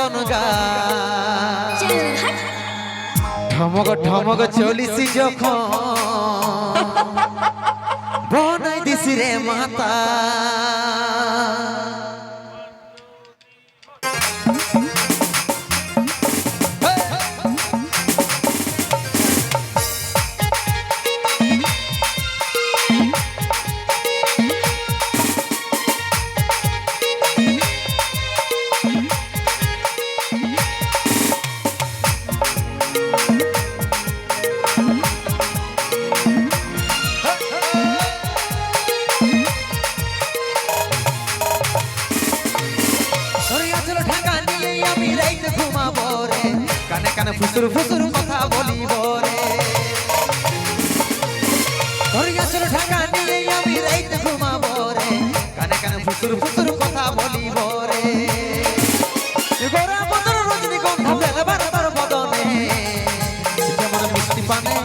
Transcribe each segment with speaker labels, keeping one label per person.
Speaker 1: মদন গা ঠমক ঠমক চলিছি যখন। বনাই দিছি রে মাতা। কানে ফুসুর ফুসুর কথা বলিব রে? আচল ঢাকা নিয়ে আমি রাইতে ঘুমাব রে। কানে কানে ফুসুর ফুসুর কথা বলিব রে। গোরা বদন রজনীগন্ধা বারবার বদনে। যেমন মিষ্টি পানে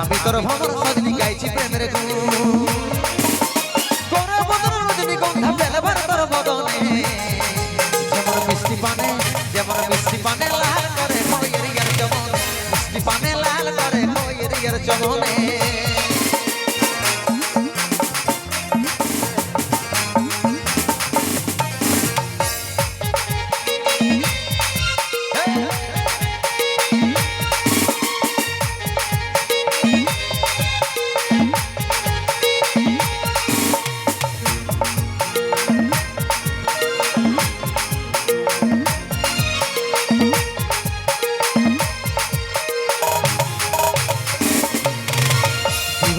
Speaker 1: আমি তোর ভ্রমর সজনি গাইছি প্রেমের তোর বদন রজনীগন্ধা ফেলবার তোর বদনে। যেমন মিষ্টি পানে, যেমন মিষ্টি পানে লাল করে ময়ের ইয়ার চমনে। মিষ্টি পানে লাল করে কইয়ের ইয়ার চমনে।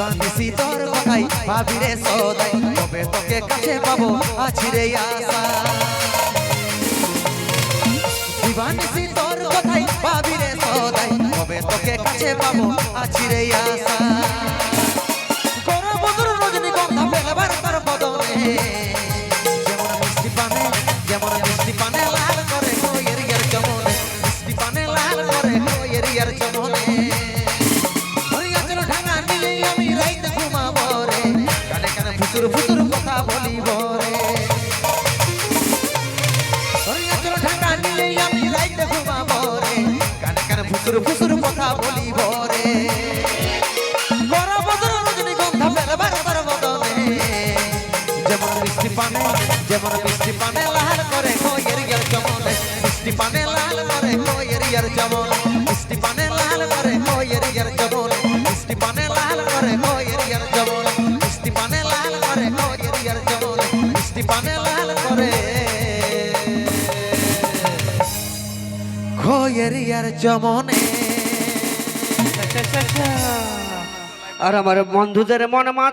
Speaker 1: দিবানিসি তোর কথাই ভাবি রে সদাই। তবে তোকে কাছে পাবো, আছি রে আশা। দিবানিসি তোর কথাই ভাবি রে সদাই। তবে তোকে কাছে পাবো, আছি রে আশা। মিষ্টি পানে লাল করে, কইয়ের ইয়ার চমনে মিষ্টি পানে লাল করে, কইয়ের ইয়ার চমনে ফুতুর ফুতুর কথা বলিব রে। হরিয়াচল ঢাকা নিলে আমি রাইতে ঘুমাবো রে। কানে কানে ফুতুর ফুতুর কথা বলিব রে। যেমন মিষ্টি পানে, যেমন মিষ্টি পানে লাল করে কইয়ের ইয়ার চমনে। মিষ্টি পানে লাল করে কইয়ের ইয়ার চমনে। লাল করে। কইয়ের ইয়ার চমনে
Speaker 2: আর আমার বন্ধুদের মনে মা